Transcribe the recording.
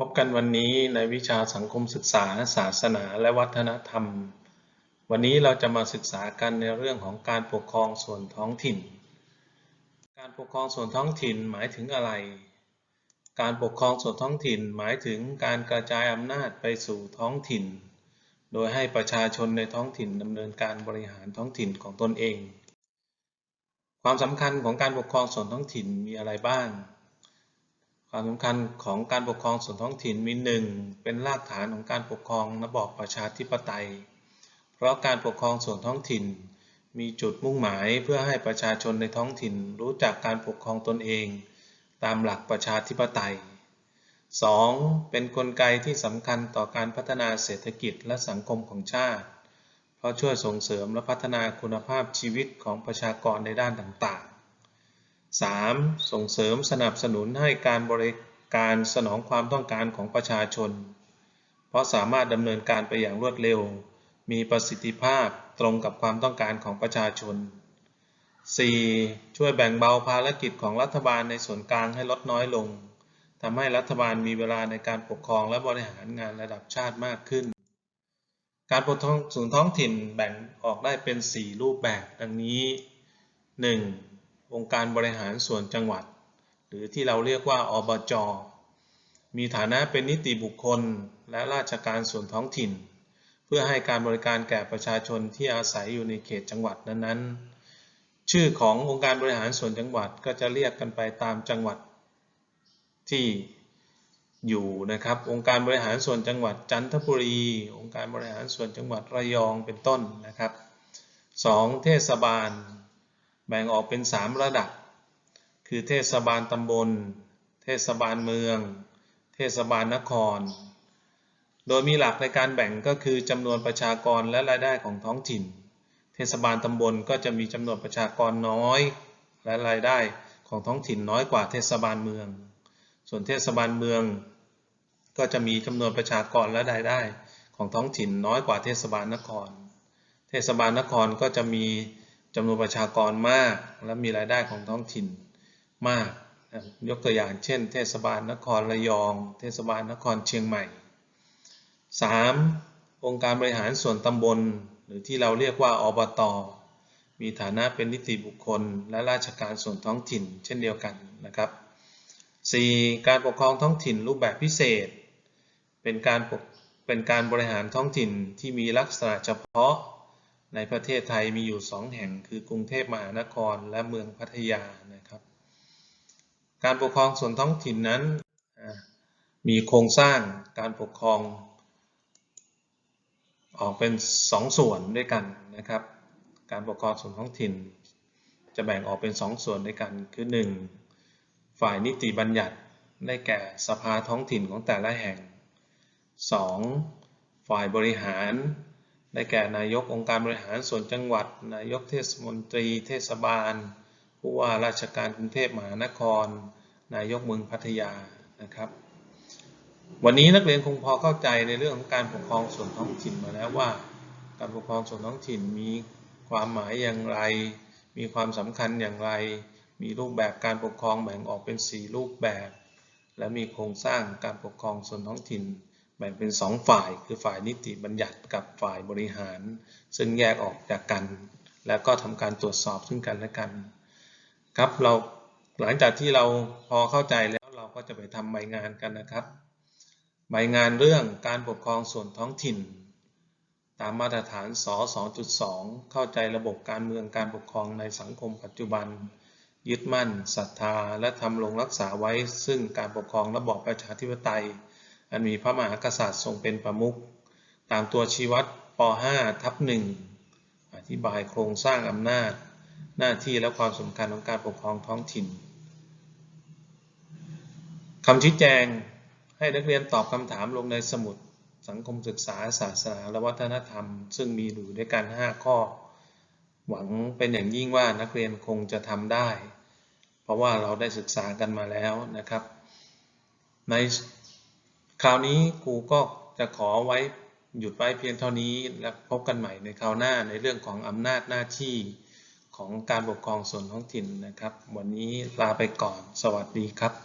พบกันวันนี้ในวิชาสังคมศึกษา ศาสนาและวัฒนธรรม วันนี้เราจะมาศึกษากันในเรื่องของการปกครองส่วนท้องถิ่น การปกครองส่วนท้องถิ่นหมายถึงอะไร การปกครองส่วนท้องถิ่นหมายถึงการกระจายอำนาจไปสู่ท้องถิ่น โดยให้ประชาชนในท้องถิ่นดำเนินการบริหารท้องถิ่นของตนเอง ความสำคัญของการปกครองส่วนท้องถิ่นมีอะไรบ้าง ความสำคัญของการปกครองส่วนท้องถิ่นมีหนึ่งเป็นรากฐานของการปกครองระบอบประชาธิปไตย เพราะการปกครองส่วนท้องถิ่น มีจุดมุ่งหมายเพื่อให้ประชาชนในท้องถิ่นรู้จักการปกครองตนเอง ตามหลักประชาธิปไตย 2. เป็นนกลไกที่สำคัญต่อการพัฒนาเศรษฐกิจและสังคมของชาติ เพราะช่วยส่งเสริมและพัฒนาคุณภาพชีวิตของประชากรในด้านต่าง 3. ส่งเสริมสนับสนุนให้การบริการสนองความต้องการของประชาชน เพราะสามารถดำเนินการไปอย่างรวดเร็ว มีประสิทธิภาพตรงกับความต้องการของประชาชน 4. ช่วยแบ่งเบาภารกิจของรัฐบาลในส่วนกลางให้ลดน้อยลงทำให้รัฐบาลมีเวลาในการปกครองและบริหารงานระดับชาติมากขึ้น การปกครองส่วนท้องถิ่นแบ่งออกได้เป็น 4 รูปแบบดังนี้ 1. องค์การบริหารส่วนจังหวัด หรือที่เราเรียกว่าอบจ มีฐานะเป็นนิติบุคคลและราชการส่วนท้องถิ่น เพื่อให้การบริการแก่ประชาชนที่อาศัยอยู่ในเขตจังหวัดนั้นๆ ชื่อขององค์การบริหารส่วนจังหวัดก็จะเรียกกันไปตามจังหวัดที่อยู่นะครับ องค์การบริหารส่วนจังหวัดจันทบุรี องค์การบริหารส่วนจังหวัดระยองเป็นต้นนะครับ 2. เทศบาล แบ่งออกเป็น 3 ระดับ คือเทศบาลตำบล เทศบาลเมือง เทศบาลนคร โดยมีหลักในการแบ่งก็คือจำนวนประชากรและรายได้ของท้องถิ่น เทศบาลตำบลก็จะมีจำนวนประชากรน้อย และรายได้ของท้องถิ่นน้อยกว่าเทศบาลเมือง ส่วนเทศบาลเมือง ก็จะมีจำนวนประชากรและรายได้ของท้องถิ่นน้อยกว่าเทศบาลนคร เทศบาลนครก็จะมี จำนวนประชากรมาก และมีรายได้ของท้องถิ่นมาก ยกตัวอย่างเช่น เทศบาลนครระยอง เทศบาลนครเชียงใหม่ 3. องค์การบริหารส่วนตำบล หรือที่เราเรียกว่าอบตมีฐานะเป็นนิติบุคคล และราชการส่วนท้องถิ่นเช่นเดียวกันนะครับ 4. การปกครองท้องถิ่นรูปแบบพิเศษ เป็นการเป็นการบริหารท้องถิ่นที่มีลักษณะเฉพาะ ในประเทศไทยมีอยู่สองแห่งคือกรุงเทพมหานครและเมืองพัทยานะครับ การปกครองส่วนท้องถิ่นนั้นมีโครงสร้างการปกครอง ออกเป็นสองส่วนด้วยกันนะครับ การปกครองส่วนท้องถิ่น จะแบ่งออกเป็นสองส่วนด้วยกันคือ 1. ฝ่ายนิติบัญญัติได้แก่สภาท้องถิ่นของแต่ละแห่ง 2. ฝ่ายบริหาร ได้แก่นายกองค์การบริหารส่วนจังหวัด นายกเทศมนตรี เทศบาล ผู้ว่าราชการกรุงเทพมหานคร นายกเมืองพัทยานะครับ วันนี้นักเรียนคงพอเข้าใจในเรื่องของการปกครองส่วนท้องถิ่นมาแล้วว่า การปกครองส่วนท้องถิ่นมีความหมายอย่างไร มีความสำคัญอย่างไร มีรูปแบบการปกครองแบ่งออกเป็น 4 รูปแบบ และมีโครงสร้างการปกครองส่วนท้องถิ่น แบ่งเป็น 2 ฝ่ายคือฝ่ายนิติบัญญัติกับฝ่ายบริหาร ซึ่งแยกออกจากกัน แล้วก็ทำการตรวจสอบซึ่งกันและกัน ครับเราหลังจากที่เราพอเข้าใจแล้วเราก็จะไปทำใบงานกันนะครับใบงานเรื่องการปกครองส่วนท้องถิ่น ตามมาตรฐานส2.2 เข้าใจระบบการเมืองการปกครองในสังคมปัจจุบัน ยึดมั่นศรัทธา และทำลงรักษาไว้ซึ่งการปกครองระบอบประชาธิปไตย อันมีพระมหากษัตริย์ทรงเป็นประมุขตามตัวชี้วัดป .5 ทับ1อธิบายโครงสร้างอำนาจ หน้าที่และความสำคัญของการปกครองท้องถิ่นคำชี้แจงให้นักเรียนตอบคำถามลงในสมุดสังคมศึกษาศาสนาและวัฒนธรรม ซึ่งมีอยู่ด้วยกัน 5 ข้อ หวังเป็นอย่างยิ่งว่านักเรียนคงจะทำได้ เพราะว่าเราได้ศึกษากันมาแล้วนะครับ ใน คราวนี้ครูก็จะขอไว้หยุดไว้เพียงเท่านี้ และพบกันใหม่ในคราวหน้าในเรื่องของอำนาจหน้าที่ของการปกครองส่วนท้องถิ่นนะครับ วันนี้ลาไปก่อน สวัสดีครับ